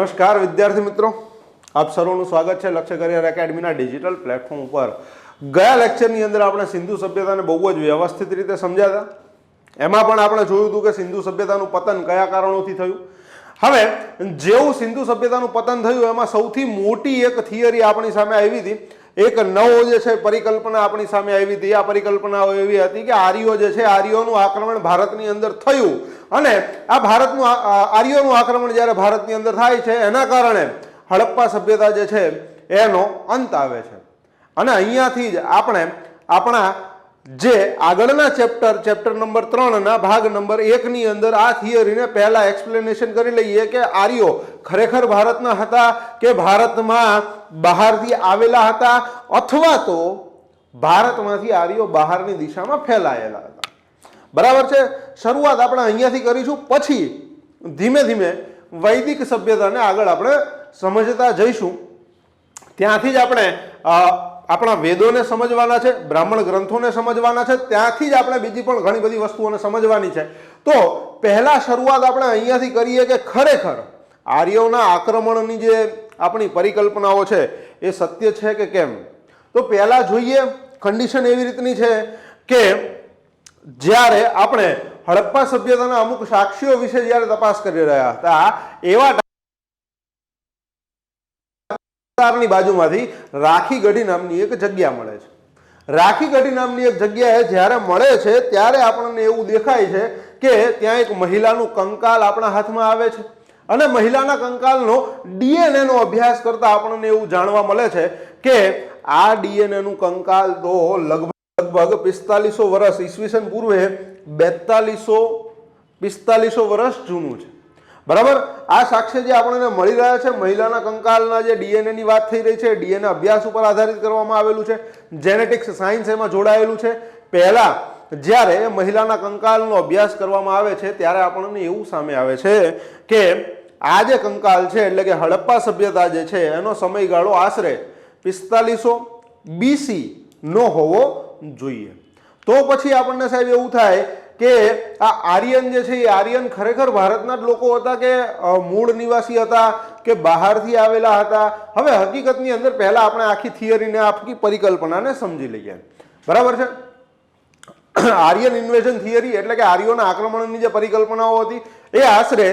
નમસ્કાર, વિદ્યાર્થી મિત્રો. આપ સર્વનું સ્વાગત છે લક્ષ્ય કરિયર એકેડમીના ડિજિટલ પ્લેટફોર્મ ઉપર. ગયા લેક્ચરની અંદર આપણે સિંધુ સભ્યતાને બહુ જ વ્યવસ્થિત રીતે સમજાતા એમાં પણ આપણે જોયું હતું કે સિંધુ સભ્યતાનું પતન કયા કારણોથી થયું. હવે, જેવું સિંધુ સભ્યતાનું પતન થયું, એમાં સૌથી મોટી એક થિયરી આપણી સામે આવી હતી. એક નવો જે છે પરિકલ્પના આપણી સામે આવી હતી. આ પરિકલ્પનાઓ એવી હતી કે આર્યો જે છે, આર્યોનું આક્રમણ ભારતની અંદર થયું. અને આ ભારતનું આર્યોનું આક્રમણ જ્યારે ભારતની અંદર થાય છે, એના કારણે હડપ્પા સભ્યતા જે છે, એનો અંત આવે છે. અને અહીંયાથી જ આપણે આપણા જે આગળના ચેપ્ટર ચેપ્ટર નંબર ત્રણના ભાગ નંબર એકની અંદર આ થિયરીને પહેલાં એક્સપ્લેનેશન કરી લઈએ કે આર્યો ખરેખર ભારતના હતા કે ભારતમાં બહારથી આવેલા હતા અથવા તો ભારતમાંથી આર્યો બહારની દિશામાં ફેલાયેલા હતા. બરાબર છે? શરૂઆત આપણે અહીંયાથી કરીશું, પછી ધીમે ધીમે વૈદિક સભ્યતાને આગળ આપણે સમજતા જઈશું. ત્યાંથી જ આપણે આપણા વેદોને સમજવાના છે, બ્રાહ્મણ ગ્રંથોને સમજવાના છે, ત્યાંથી જ આપણે બીજી પણ ઘણી બધી વસ્તુઓને સમજવાની છે. તો પહેલાં શરૂઆત આપણે અહીંયાથી કરીએ કે ખરેખર આર્યોના આક્રમણની જે આપણી પરિકલ્પનાઓ છે, એ સત્ય છે કે કેમ? તો પહેલાં જોઈએ કન્ડિશન એવી રીતની છે કે જ્યારે આપણે હડપ્પા સભ્યતાના અમુક સાક્ષીઓ વિશે જ્યારે તપાસ કરી રહ્યા હતા, એવા વિસ્તારની બાજુમાંથી રાખી ગઢી નામની એક જગ્યા મળે છે. રાખી ગઢી નામની એક જગ્યાએ જ્યારે મળે છે, ત્યારે આપણને એવું દેખાય છે કે ત્યાં એક મહિલાનું કંકાલ આપણા હાથમાં આવે છે. અને મહિલાના કંકાલનો ડીએનએનો અભ્યાસ કરતા આપણને એવું જાણવા મળે છે કે આ ડીએનએનું કંકાલ તો લગભગ લગભગ પિસ્તાલીસો વર્ષ ઈસવીસન પૂર્વે બેતાલીસો પિસ્તાલીસો વર્ષ જૂનું છે. બરાબર? આ સાક્ષ્ય જે આપણને મળી રહ્યા છે, મહિલાના કંકાલના જે ડીએનએ ની વાત થઈ રહી છે, ડીએનએ અભ્યાસ ઉપર આધારિત કરવામાં આવેલું છે જેનેટિક્સ સાયન્સ એમાં જોડાયેલું છે. પહેલા, જ્યારે મહિલાના કંકાલનો અભ્યાસ કરવામાં આવે છે, ત્યારે આપણને એવું સામે આવે છે કે આ જે કંકાલ છે, એટલે કે હડપ્પા સભ્યતા જે છે, એનો સમયગાળો આશરે પિસ્તાલીસો બીસી નો હોવો જોઈએ. તો પછી આપણને સાહેબ એવું થાય કે આ આર્યન જે છે એ આર્યન ખરેખર ભારતના જ લોકો હતા કે મૂળ નિવાસી હતા કે બહારથી આવેલા હતા? હવે હકીકતની અંદર પહેલાં આપણે આખી થિયરીને આખી પરિકલ્પનાને સમજી લઈએ. બરાબર છે? આર્યન ઇન્વેઝન થિયરી એટલે કે આર્યોના આક્રમણની જે પરિકલ્પનાઓ હતી, એ આશરે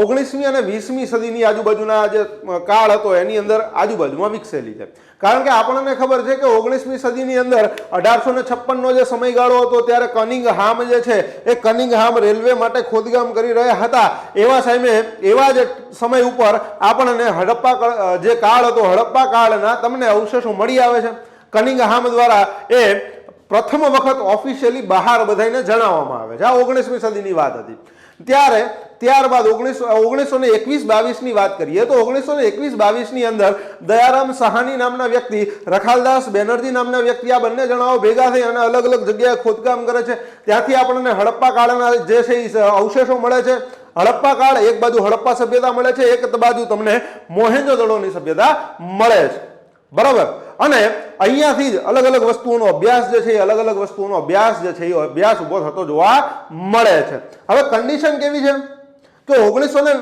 ઓગણીસમી અને વીસમી સદીની આજુબાજુના જે કાળ હતો એની અંદર આજુબાજુમાં વિકસેલી છે. કારણ કે આપણને ખબર છે કે ઓગણીસમી સદીની અંદર અઢારસો ને છપ્પનનો જે સમયગાળો હતો ત્યારે કનિંગહામ જે છે એ કનિંગહામ રેલવે માટે ખોદકામ કરી રહ્યા હતા. એવા સામે એવા જ સમય ઉપર આપણને હડપ્પા જે કાળ હતો, હડપ્પા કાળના તમને અવશેષો મળી આવે છે. કનિંગહામ દ્વારા એ પ્રથમ વખત ઓફિશિયલી બહાર બધાને જણાવવામાં આવે છે. આ ઓગણીસમી સદીની વાત હતી. ત્યારે, ત્યારબાદ ઓગણીસો ઓગણીસો ને એકવીસ બાવીસની વાત કરીએ, તો ઓગણીસો ને એકવીસ બાવીસની અંદર દયારામ સહાની નામના વ્યક્તિ, રખાલદાસ બેનર્જી નામના વ્યક્તિ, આ બંને જણાઓ ભેગા થઈ અને અલગ અલગ જગ્યાએ ખોદકામ કરે છે. ત્યાંથી આપણને હડપ્પા કાળના જે છે એ અવશેષો મળે છે. હડપ્પા કાળ એક બાજુ હડપ્પા સભ્યતા મળે છે, એક બાજુ તમને મોહેન્જો દળોની સભ્યતા મળે છે. બરાબર? અને અહીંયાથી જ અલગ અલગ વસ્તુઓનો અભ્યાસ જે છે એ અલગ અલગ વસ્તુઓનો અભ્યાસ જે છે એ અભ્યાસ ઊભો થતો જોવા મળે છે. હવે કન્ડિશન કેવી છે? કે ઓગણીસો ને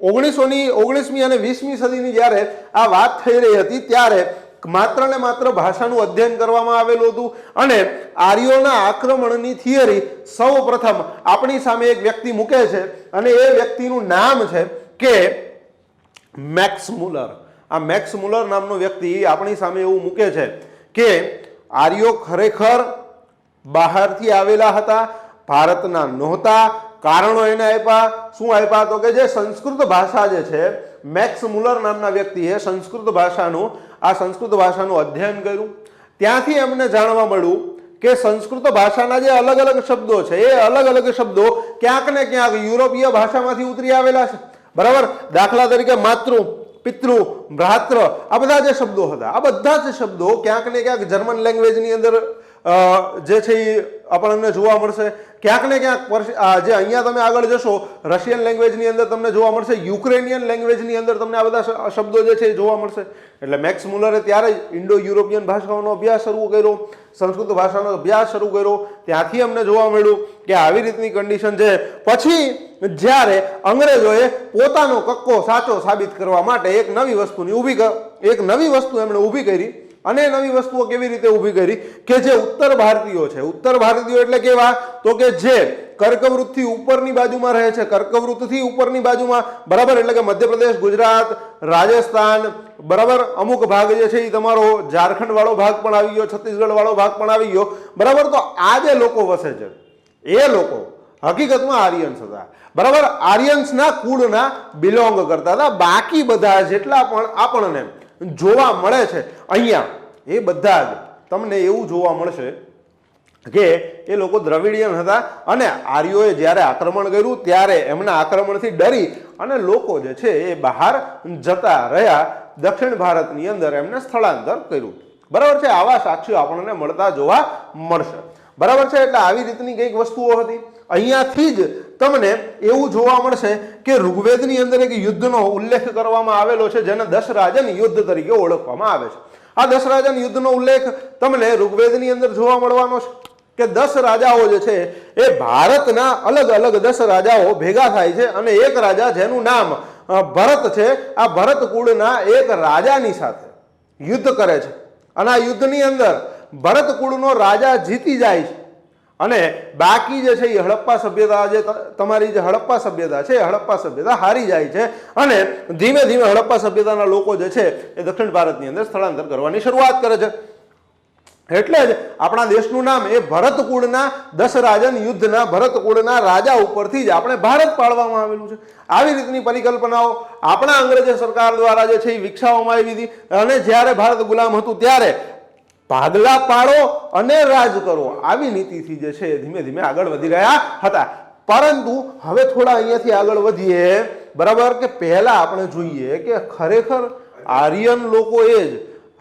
ઓગણીસોની ઓગણીસમી અને વીસમી સદીની જ્યારે આ વાત થઈ રહી હતી, ત્યારે માત્ર ને માત્ર ભાષાનું અધ્યયન કરવામાં આવેલું હતું અને આર્યોના આક્રમણની થિયરી સૌ પ્રથમ આપણી સામે એક વ્યક્તિ મૂકે છે અને એ વ્યક્તિનું નામ છે કે મેક્સ મુલર. આ મેક્સ મુલર નામનો વ્યક્તિ આપણી સામે એવું મૂકે છે કે આર્યો ખરેખર બહારથી આવેલા હતા, ભારતના નહોતા, કારણો એને આપ્યા. શું આપ્યા તો કે જે સંસ્કૃત ભાષા જે છે, મેક્સ મુલર નામના વ્યક્તિએ સંસ્કૃત ભાષાનું, આ સંસ્કૃત ભાષાનું અધ્યયન કર્યું. ત્યાંથી એમને જાણવા મળ્યું કે સંસ્કૃત ભાષાના જે અલગ અલગ શબ્દો છે, એ અલગ અલગ શબ્દો ક્યાંક ને ક્યાંક યુરોપીય ભાષામાંથી ઉતરી આવેલા છે. બરાબર? દાખલા તરીકે માતૃ. પિતૃ ભ્રાત્ર આ બધા જે શબ્દો હતા, આ બધા જ શબ્દો ક્યાંક ને ક્યાંક જર્મન લેંગ્વેજની અંદર જે છે એ આપણને જોવા મળશે. ક્યાંક ને ક્યાંક જે અહીંયા તમે આગળ જશો, રશિયન લેંગ્વેજની અંદર તમને જોવા મળશે, યુક્રેનિયન લેંગ્વેજની અંદર તમને આ બધા શબ્દો જે છે એ જોવા મળશે. એટલે મેક્સ મુલરે ત્યારે જ ઇન્ડો યુરોપિયન ભાષાઓનો અભ્યાસ શરૂ કર્યો, સંસ્કૃત ભાષાનો અભ્યાસ શરૂ કર્યો. ત્યાંથી અમને જોવા મળ્યું કે આવી રીતની કન્ડિશન છે. પછી જ્યારે અંગ્રેજોએ પોતાનો કક્કો સાચો સાબિત કરવા માટે એક નવી વસ્તુની ઊભી એક નવી વસ્તુ એમણે ઊભી કરી અને નવી વસ્તુઓ કેવી રીતે ઊભી કરી? કે જે ઉત્તર ભારતીયો છે. ઉત્તર ભારતીયો એટલે કેવા? તો કે જે કર્કવૃતથી ઉપરની બાજુમાં રહે છે. કર્કવૃતથી ઉપરની બાજુમાં, બરાબર? એટલે કે મધ્યપ્રદેશ, ગુજરાત, રાજસ્થાન, બરાબર? અમુક ભાગ જે છે એ તમારો ઝારખંડ વાળો ભાગ પણ આવી ગયો છત્તીસગઢ વાળો ભાગ પણ આવી ગયો. બરાબર? તો આ જે લોકો વસે છે, એ લોકો હકીકતમાં આર્યન્સ હતા. બરાબર? આર્યન્સના કુળના બિલોંગ કરતા હતા. બાકી બધા જેટલા પણ આપણને જોવા મળે છે. અહીંયા એ બધા જ તમને એવું જોવા મળશે કે એ લોકો દ્રવિડિયન હતા અને આર્યોએ જ્યારે આક્રમણ કર્યું ત્યારે એમના આક્રમણથી ડરી અને લોકો જે છે એ બહાર જતા રહ્યા દક્ષિણ ભારતની અંદર એમને સ્થળાંતર કર્યું. બરાબર છે? આવા સાક્ષીઓ આપણને મળતા જોવા મળશે. બરાબર છે? એટલે આવી રીતની કંઈક વસ્તુઓ હતી. અહીંયાથી જ તમને એવું જોવા મળશે કે ઋગ્વેદની અંદર એક યુદ્ધનો ઉલ્લેખ કરવામાં આવેલો છે, જેને દશરાજન યુદ્ધ તરીકે ઓળખવામાં આવે છે. આ દશરાજન યુદ્ધનો ઉલ્લેખ તમને ઋગ્વેદની અંદર જોવા મળવાનો છે કે દસ રાજાઓ જે છે, એ ભારતના અલગ અલગ દસ રાજાઓ ભેગા થાય છે અને એક રાજા જેનું નામ ભરત છે, આ ભરત કુળના એક રાજાની સાથે યુદ્ધ કરે છે. અને આ યુદ્ધની અંદર ભરત કુળનો રાજા જીતી જાય છે. અને બાકી જે છે એ હડપ્પા સભ્યતા જે તમારી જે હડપ્પા સભ્યતા છે એ હડપ્પા સભ્યતા હારી જાય છે અને ધીમે ધીમે હડપ્પા સભ્યતાના લોકો જે છે એ દક્ષિણ ભારતની અંદર સ્થળાંતર કરવાની શરૂઆત કરે છે. એટલે જ આપણા દેશનું નામ એ ભરતકુળના દશરાજન યુદ્ધના ભરતકુળના રાજા ઉપરથી જ આપણે ભારત પાડવામાં આવેલું છે. આવી રીતની પરિકલ્પનાઓ આપણા અંગ્રેજ સરકાર દ્વારા જે છે એ વિકસાવવામાં આવી હતી. અને જ્યારે ભારત ગુલામ હતું ત્યારે ભાગલા પાડો અને રાજ કરો. આવી નીતિથી જે છે એ ધીમે ધીમે આગળ વધી રહ્યા હતા. પરંતુ હવે થોડા અહીંયાથી આગળ વધીએ, બરાબર? કે પહેલા આપણે જોઈએ કે ખરેખર આર્યન લોકોએ જ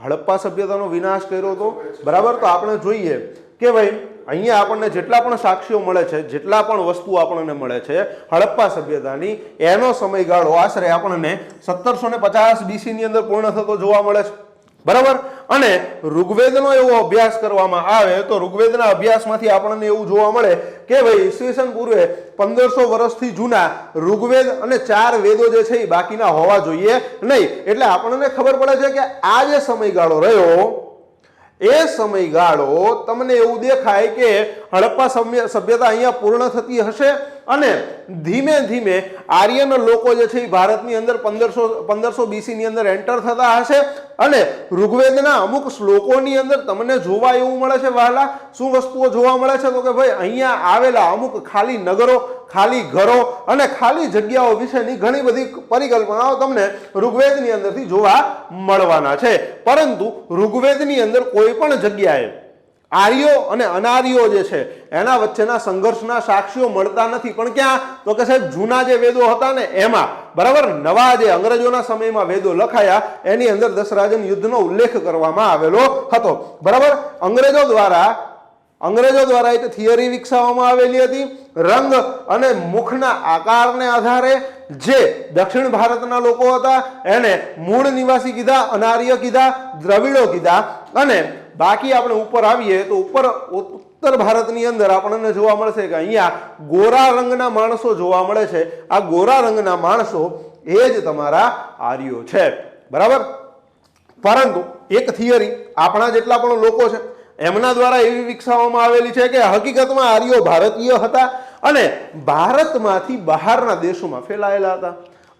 હડપ્પા સભ્યતાનો વિનાશ કર્યો હતો, બરાબર? તો આપણે જોઈએ કે ભાઈ, અહીંયા આપણને જેટલા પણ સાક્ષીઓ મળે છે, જેટલા પણ વસ્તુ આપણને મળે છે, હડપ્પા સભ્યતાની, એનો સમયગાળો આશરે આપણને સત્તરસો ને પચાસ બીસીની અંદર પૂર્ણ થતો જોવા મળે છે. બરાબર? અને ઋગ્વેદનો એવો અભ્યાસ કરવામાં આવે તો ઋગ્વેદના અભ્યાસમાંથી આપણને એવું જોવા મળે કે ભાઈ ઈસવીસન પૂર્વે પંદરસો વર્ષથી જૂના ઋગ્વેદ અને ચાર વેદો જે છે એ બાકીના હોવા જોઈએ નહીં. એટલે આપણને ખબર પડે છે કે આ જે સમયગાળો રહ્યો, એ સમયગાળો તમને એવું દેખાય કે હડપ્પા સભ્યતા અહીંયા પૂર્ણ થતી હશે અને ધીમે ધીમે આર્યન લોકો જે છે એ ભારતની અંદર પંદરસો પંદરસો બીસીની અંદર એન્ટર થતા હશે. અને ઋગ્વેદના અમુક શ્લોકોની અંદર તમને જોવા એવું મળે છે વહાલા શું વસ્તુઓ જોવા મળે છે? તો કે ભાઈ, અહીંયા આવેલા અમુક ખાલી નગરો, ખાલી ઘરો અને ખાલી જગ્યાઓ વિશેની ઘણી બધી પરિકલ્પનાઓ તમને ઋગ્વેદની અંદરથી જોવા મળવાના છે. પરંતુ ઋગ્વેદની અંદર કોઈ પણ જગ્યાએ આર્યો અને અનાર્યો જે છે, એના વચ્ચેના સંઘર્ષના સાક્ષીઓ મળતા નથી. પણ ક્યાં? તો કે સાહેબ, જૂના જે વેદો હતા ને, એમાં, બરાબર? નવા જે અંગ્રેજોના સમયમાં વેદો લખાયા, એની અંદર દશરાજન યુદ્ધનો ઉલ્લેખ કરવામાં આવેલો હતો. બરાબર? અંગ્રેજો દ્વારા અંગ્રેજો દ્વારા એક થિયરી વિકસાવવામાં આવેલી હતી. રંગ અને મુખના આકારને આધારે જે દક્ષિણ ભારતના લોકો હતા, એને મૂળ નિવાસી કીધા, અનાર્ય કીધા, દ્રવિડો કીધા અને બાકી આપણે ઉપર આવીએ તો ઉપર ઉત્તર ભારતની અંદર આપણને જોવા મળશે કે અહીંયા ગોરા રંગના માણસો જોવા મળે છે. આ ગોરા રંગના માણસો એ જ તમારા આર્યો છે. બરાબર? પરંતુ એક થિયરી આપણા જેટલા પણ લોકો છે, એમના દ્વારા એવી વિકસાવવામાં આવેલી છે કે હકીકતમાં આર્યો ભારતીય હતા અને ભારતમાંથી બહારના દેશોમાં ફેલાયેલા હતા.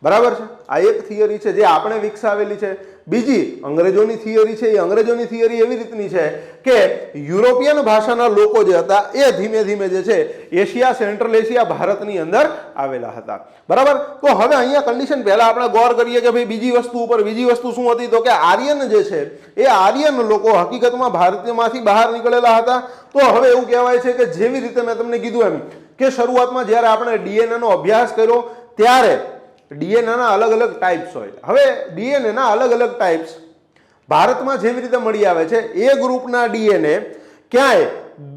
બરાબર છે? આ એક થિયરી છે જે આપણે વિકસાવેલી છે. બીજી અંગ્રેજોની થિયરી છે, એ અંગ્રેજોની થિયરી એવી રીતની છે કે યુરોપિયન ભાષાના લોકો જે હતા, એ ધીમે ધીમે જે છે, એશિયા, સેન્ટ્રલ એશિયા, ભારતની અંદર આવેલા હતા. બરાબર? તો હવે અહીંયા કન્ડિશન પહેલાં આપણે ગૌર કરીએ કે ભાઈ બીજી વસ્તુ ઉપર બીજી વસ્તુ શું હતી? તો કે આર્યન જે છે, એ આર્યન લોકો હકીકતમાં ભારતીયમાંથી બહાર નીકળેલા હતા. તો હવે એવું કહેવાય છે કે જેવી રીતે મેં તમને કીધું એમ, કે શરૂઆતમાં જ્યારે આપણે ડીએનએનો અભ્યાસ કર્યો, ત્યારે ડીએનએના અલગ અલગ ટાઈપ્સ હોય. હવે ડીએનએના અલગ અલગ ટાઈપ્સ ભારતમાં જેવી રીતે મળી આવે છે, એ ગ્રુપના ડીએનએ ક્યાંય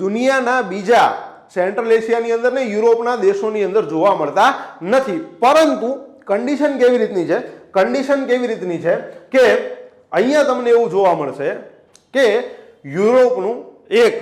દુનિયાના બીજા સેન્ટ્રલ એશિયાની અંદર ને યુરોપના દેશોની અંદર જોવા મળતા નથી. પરંતુ કન્ડિશન કેવી રીતની છે? કન્ડિશન કેવી રીતની છે કે અહીંયા તમને એવું જોવા મળશે કે યુરોપનું એક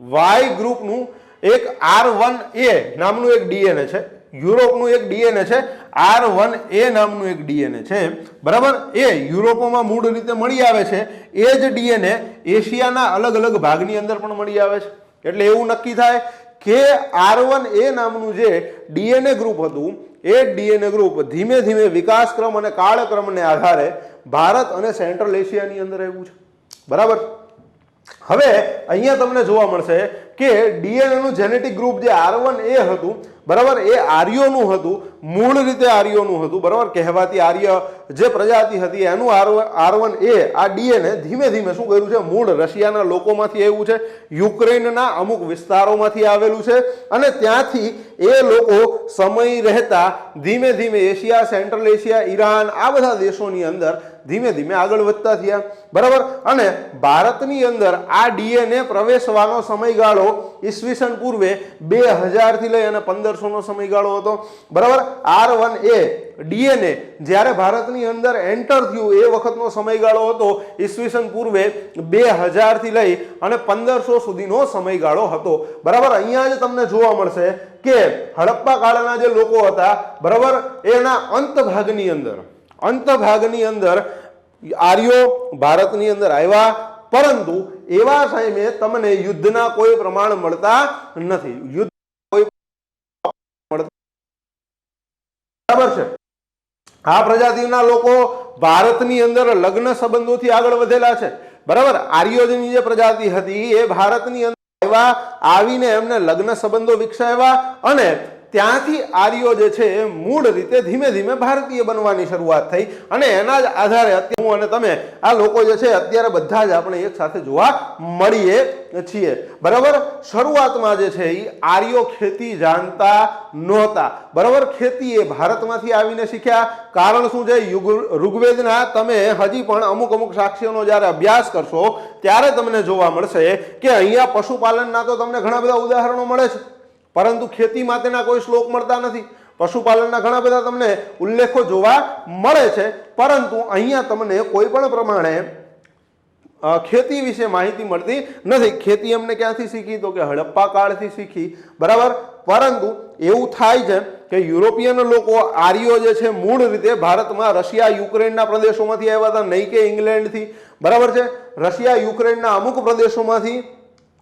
વાય ગ્રુપનું એક આર વન એ નામનું એક ડીએનએ છે. યુરોપનું એક ડીએનએ છે, આર વન એ નામનું એક ડીએનએ છે. બરાબર? એ યુરોપોમાં મૂળ રીતે મળી આવે છે. એ જ ડીએનએ એશિયાના અલગ અલગ ભાગની અંદર પણ મળી આવે છે. એટલે એવું નક્કી થાય કે આર વન એ નામનું જે ડીએનએ ગ્રુપ હતું, એ ડીએનએ ગ્રુપ ધીમે ધીમે વિકાસક્રમ અને કાળક્રમને આધારે ભારત અને સેન્ટ્રલ એશિયાની અંદર આવ્યું છે. બરાબર? હવે અહીંયા તમને જોવા મળશે કે ડીએનએનું જેનેટિક ગ્રુપ જે આર વન એ હતું, બરાબર, એ આર્યોનું હતું, મૂળ રીતે આર્યોનું હતું, બરાબર, કહેવાતી આર્ય જે પ્રજાતિ હતી, એનું આર આર વન એ આ ડીએનએ ધીમે ધીમે શું કર્યું છે? મૂળ રશિયાના લોકોમાંથી આવ્યું છે, યુક્રેનના અમુક વિસ્તારોમાંથી આવેલું છે, અને ત્યાંથી એ લોકો સમય રહેતા ધીમે ધીમે એશિયા, સેન્ટ્રલ એશિયા, ઈરાન, આ બધા દેશોની અંદર ધીમે ધીમે આગળ વધતા થયા. બરાબર? અને ભારતની અંદર આ ડીએનએ પ્રવેશવાનો સમયગાળો ઈસવીસન પૂર્વે બે હજારથી લઈ અને પંદરસોનો સમયગાળો હતો. બરાબર? આર વન એ ડીએનએ જ્યારે ભારતની અંદર એન્ટર થયું, એ વખતનો સમયગાળો હતો ઈસવીસન પૂર્વે બે હજારથી લઈ અને પંદરસો સુધીનો સમયગાળો હતો. બરાબર? અહીંયા જ તમને જોવા મળશે કે હડપ્પા કાળના જે લોકો હતા, બરાબર? એના અંત ભાગની અંદર અંત ભાગની અંદર આર્યો ભારતની અંદર આવ્યા, પરંતુ એવા સમયે તમને યુદ્ધના કોઈ પ્રમાણ મળતા નથી. યુદ્ધ કોઈ બરાબર છે. આ પ્રજાતિના લોકો ભારતની અંદર લગ્ન સંબંધોથી આગળ વધેલા છે. બરાબર? આર્યોજની જે પ્રજાતિ હતી એ ભારતની અંદર આવ્યા, આવીને એમને લગ્ન સંબંધો વિકસાવ્યા અને ત્યાંથી આર્યો જે છે મૂળ રીતે ધીમે ધીમે ભારતીય બનવાની શરૂઆત થઈ. અને એના જ આધારે હું અને તમે આ લોકો જે છે અત્યારે બધા જ આપણે એક સાથે જોવા મળીએ છીએ. બરાબર? શરૂઆતમાં જે છે એ આર્યો ખેતી જાણતા નહોતા. બરાબર? ખેતી એ ભારતમાંથી આવીને શીખ્યા. કારણ શું છે? યુગ ઋગ્વેદના તમે હજી પણ અમુક અમુક સાક્ષીઓનો જ્યારે અભ્યાસ કરશો, ત્યારે તમને જોવા મળશે કે અહીંયા પશુપાલનના તો તમને ઘણા બધા ઉદાહરણો મળે છે. પરંતુ ખેતી માટેના કોઈ શ્લોક મળતા નથી. પશુપાલનના ઘણા બધા તમને ઉલ્લેખો જોવા મળે છે, પરંતુ અહીંયા તમને કોઈ પણ પ્રમાણે ખેતી વિશે માહિતી મળતી નથી. ખેતી અમને ક્યાંથી શીખી? તો કે હડપ્પા કાળથી શીખી. બરાબર? પરંતુ એવું થાય છે કે યુરોપિયન લોકો આર્યો જે છે, મૂળ રીતે ભારતમાં રશિયા, યુક્રેનના પ્રદેશોમાંથી આવ્યા હતા, નહીં કે ઇંગ્લેન્ડથી. બરાબર છે? રશિયા, યુક્રેનના અમુક પ્રદેશોમાંથી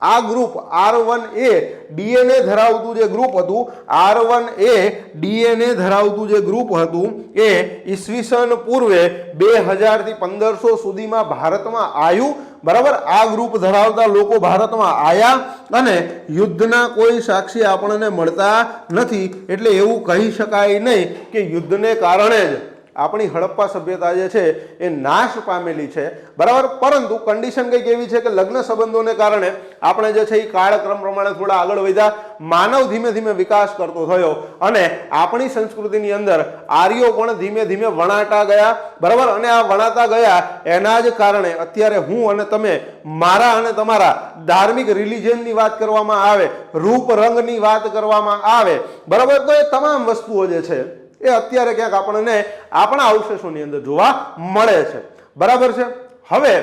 આ group R one A DNA ધરાવતું જે ગ્રુપ હતું, આર વન એ ડીએનએ ધરાવતું જે ગ્રુપ હતું, એ ઈસવીસન પૂર્વે બે હજારથી પંદરસો સુધીમાં ભારતમાં આવ્યું બરાબર? આ ગ્રુપ ધરાવતા લોકો ભારતમાં આવ્યા અને યુદ્ધના કોઈ સાક્ષી આપણને મળતા નથી. એટલે એવું કહી શકાય નહીં કે યુદ્ધને કારણે જ આપણી હડપ્પા સભ્યતા જે છે એ નાશ પામેલી છે. બરાબર? પરંતુ કન્ડિશન કંઈક એવી છે કે લગ્ન સંબંધોને કારણે આપણે જે છે એ કાળક્રમ પ્રમાણે થોડા આગળ વધ્યા, માનવ ધીમે ધીમે વિકાસ કરતો થયો અને આપણી સંસ્કૃતિની અંદર આર્યો પણ ધીમે ધીમે વણાતા ગયા. બરાબર? અને આ વણાતા ગયા એના જ કારણે અત્યારે હું અને તમે મારા અને તમારા ધાર્મિક રિલિજનની વાત કરવામાં આવે, રૂપ રંગની વાત કરવામાં આવે. બરાબર? તો એ તમામ વસ્તુઓ જે છે એ અત્યારે ક્યાંક આપણને આપણા અવશેષોની અંદર જોવા મળે છે. બરાબર છે? હવે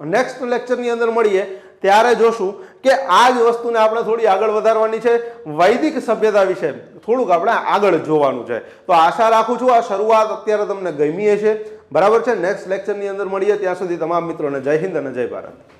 નેક્સ્ટ લેક્ચરની અંદર મળીએ, ત્યારે જોશું કે આ જ વસ્તુને આપણે થોડી આગળ વધારવાની છે, વૈદિક સભ્યતા વિશે થોડુંક આપણે આગળ જોવાનું છે. તો આશા રાખું છું આ શરૂઆત અત્યારે તમને ગમી છે બરાબર છે? નેક્સ્ટ લેક્ચરની અંદર મળીએ, ત્યાં સુધી તમામ મિત્રોને જય હિન્દ અને જય ભારત.